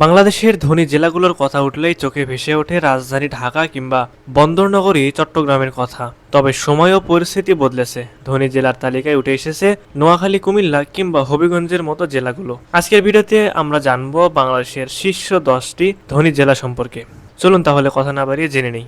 বাংলাদেশের ধনী জেলাগুলোর কথা উঠলেই চোখে ভেসে ওঠে রাজধানী ঢাকা কিংবা বন্দরনগরী চট্টগ্রামের কথা। তবে সময় ও পরিস্থিতি বদলেছে। ধনী জেলার তালিকায় উঠে এসেছে নোয়াখালী, কুমিল্লা কিংবা হবিগঞ্জের মতো জেলাগুলো। আজকের ভিডিওতে আমরা জানব বাংলাদেশের শীর্ষ দশটি ধনী জেলা সম্পর্কে। চলুন তাহলে কথা না বাড়িয়ে জেনে নেই।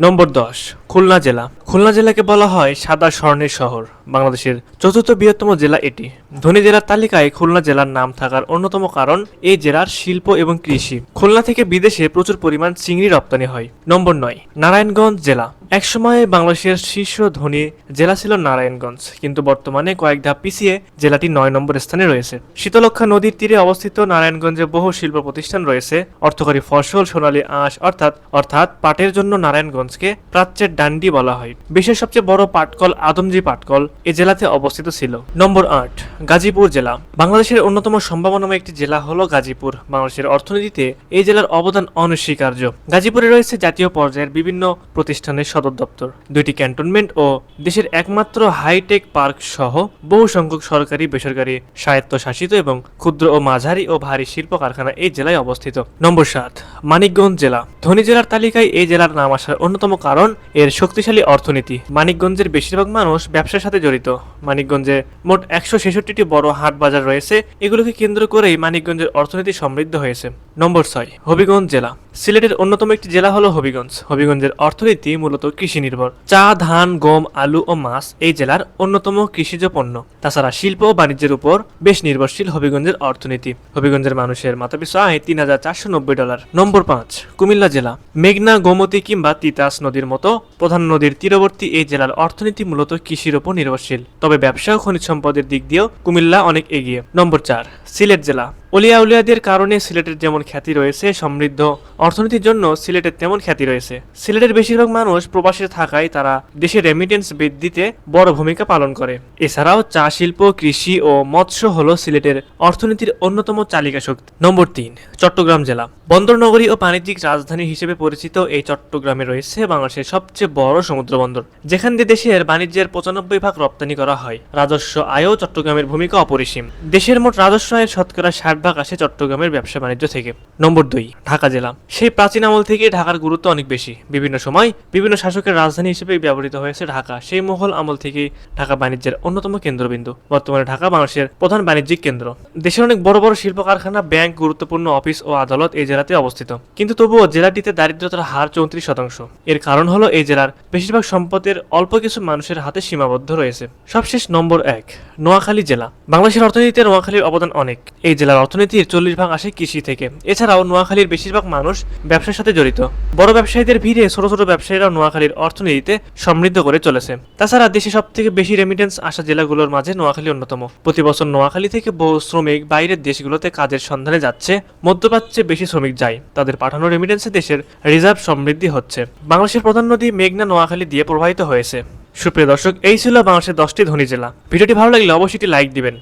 নম্বর দশ, খুলনা জেলা। খুলনা জেলাকে বলা হয় সাদা স্বর্ণের শহর। বাংলাদেশের চতুর্থ বৃহত্তম জেলা এটি। ধনী জেলার তালিকায় খুলনা জেলার নাম থাকার অন্যতম কারণ এই জেলার শিল্প এবং কৃষি। খুলনা থেকে বিদেশে প্রচুর পরিমাণ চিংড়ি রপ্তানি হয়। নম্বর নয়, নারায়ণগঞ্জ জেলা। একসময় বাংলাদেশের শীর্ষ ধনী জেলা ছিল নারায়ণগঞ্জ, কিন্তু বর্তমানে কয়েক ধাপ পিছিয়ে জেলাটি নয় নম্বর স্থানে রয়েছে। শীতলক্ষা নদীর তীরে অবস্থিত নারায়ণগঞ্জে বহু শিল্প প্রতিষ্ঠান রয়েছে। অর্থকরী ফসল, সোনালী আঁশ, অর্থাৎ অর্থাৎ পাটের জন্য নারায়ণগঞ্জকে প্রাচ্যের ডান্ডি বলা হয়। বিশ্বের সবচেয়ে বড় পাটকল আদমজি পাটকল এ জেলাতে অবস্থিত ছিল। নম্বর আট, গাজীপুর জেলা। বাংলাদেশের অন্যতম সম্ভাবনাময় একটি জেলা হলো গাজীপুর। বাংলাদেশের অর্থনীতিতে এই জেলার অবদান অনস্বীকার্য। গাজীপুরে রয়েছে জাতীয় পর্যায়ের বিভিন্ন প্রতিষ্ঠানের সদর দপ্তর। দুইটি ক্যান্টনমেন্ট ও দেশের একমাত্র হাইটেক পার্ক সহ বহু সংখ্যক সরকারি, বেসরকারি, স্বায়ত্তশাসিত এবং ক্ষুদ্র ও মাঝারি ও ভারী শিল্প কারখানা এই জেলায় অবস্থিত। নম্বর সাত, মানিকগঞ্জ জেলা। ধনী জেলার তালিকায় এই জেলার নাম আসার অন্যতম কারণ এর শক্তিশালী অর্থনীতি। মানিকগঞ্জের বেশিরভাগ মানুষ ব্যবসার সাথে জড়িত। মানিকগঞ্জে মোট একশো ছেষট্টিটি বড় হাট বাজার রয়েছে। এগুলোকে কেন্দ্র করেই মানিকগঞ্জের অর্থনীতি সমৃদ্ধ হয়েছে। নম্বর ছয়, হবিগঞ্জ জেলা। সিলেটের অন্যতম একটি জেলা হলো হবিগঞ্জ। হবিগঞ্জের অর্থনীতি মূলত কৃষি নির্ভর চা, ধান, গম, আলু ও মাছ এই জেলার অন্যতম কৃষিজ পণ্য। তাছাড়া শিল্প ও বাণিজ্যের উপর বেশ নির্ভরশীল হবিগঞ্জের অর্থনীতি। হবিগঞ্জের মানুষের মাথাপিছু আয় তিন হাজার চারশো নব্বই ডলার। নম্বর পাঁচ, কুমিল্লা জেলা। মেঘনা, গোমতী কিংবা তিতাস নদীর মতো প্রধান নদীর তীরবর্তী এই জেলার অর্থনীতি মূলত কৃষির উপর নির্ভরশীল। তবে ব্যবসা ও খনিজ সম্পদের দিক দিয়েও কুমিল্লা অনেক এগিয়ে। নম্বর চার, সিলেট জেলা। অলিয়া উলিয়াদের কারণে সিলেটের যেমন খ্যাতি রয়েছে, সমৃদ্ধ অর্থনীতির জন্য সিলেটের তেমন খ্যাতি রয়েছে। সিলেটের বেশিরভাগ মানুষ প্রবাসে থাকায় তারা দেশের রেমিটেন্স বৃদ্ধিতে বড় ভূমিকা পালন করে। এছাড়াও চা শিল্প, কৃষি ও মৎস্য হল সিলেটের অর্থনীতির অন্যতম চালিকা শক্তি। নম্বর তিন, চট্টগ্রাম জেলা। বন্দরনগরী ও বাণিজ্যিক রাজধানী হিসেবে পরিচিত এই চট্টগ্রামে রয়েছে বাংলাদেশের সবচেয়ে বড় সমুদ্র বন্দর, যেখান দিয়ে দেশের বাণিজ্যের পঁচানব্বই ভাগ রপ্তানি করা হয়। রাজস্ব আয়ও চট্টগ্রামের ভূমিকা অপরিসীম। দেশের মোট রাজস্ব আয়ের শতকরা ষাট ভাগ আসে চট্টগ্রামের ব্যবসা বাণিজ্য থেকে। নম্বর দুই, ঢাকা জেলা। সেই প্রাচীন আমল থেকে ঢাকার গুরুত্ব অনেক বেশি। বিভিন্ন সময় বিভিন্ন শাসকের রাজধানী হিসেবে ব্যবহৃত হয়েছে ঢাকা। সেই মোগল আমল থেকে ঢাকা বাণিজ্যের অন্যতম কেন্দ্রবিন্দু। বর্তমানে ঢাকা বাংলাদেশের প্রধান বাণিজ্যিক কেন্দ্র। দেশের অনেক বড় বড় শিল্প কারখানা ব্যাংক, গুরুত্বপূর্ণ অফিস ও আদালত এই জেলাতে অবস্থিত। কিন্তু তবুও জেলাটিতে দারিদ্রতার হার চৌত্রিশ শতাংশ। এর কারণ হলো এই জেলার বেশিরভাগ সম্পদের অল্প কিছু মানুষের হাতে সীমাবদ্ধ রয়েছে। সবশেষ নম্বর এক, নোয়াখালী জেলা। বাংলাদেশের অর্থনীতিতে নোয়াখালীর অবদান অনেক। এই জেলার অর্থনীতির চল্লিশ ভাগ আসে কৃষি থেকে। এছাড়াও নোয়াখালীর বেশিরভাগ মানুষ ব্যবসার সাথে জড়িত। বড় ব্যবসায়ীদের ভিড়ে ছোট ছোট ব্যবসায়ীরা নোয়াখালীর অর্থনীতিতে সমৃদ্ধ করে চলেছে। তাছাড়া দেশে সব থেকে বেশি রেমিটেন্স আসা জেলাগুলোর মাঝে নোয়াখালী অন্যতম। প্রতি বছর নোয়াখালী থেকে বহু শ্রমিক বাইরের দেশগুলোতে কাজের সন্ধানে যাচ্ছে, মধ্যপ্রাচ্যে বেশি শ্রমিক যায়। তাদের পাঠানো রেমিটেন্সে দেশের রিজার্ভ সমৃদ্ধি হচ্ছে। বাংলাদেশের প্রধান নদী মেঘনা নোয়াখালী দিয়ে প্রবাহিত হয়েছে। সুপ্রিয় দর্শক, এই ছিল বাংলাদেশের দশটি ধনী জেলা। ভিডিওটি ভালো লাগলে অবশ্যই লাইক দিবেন।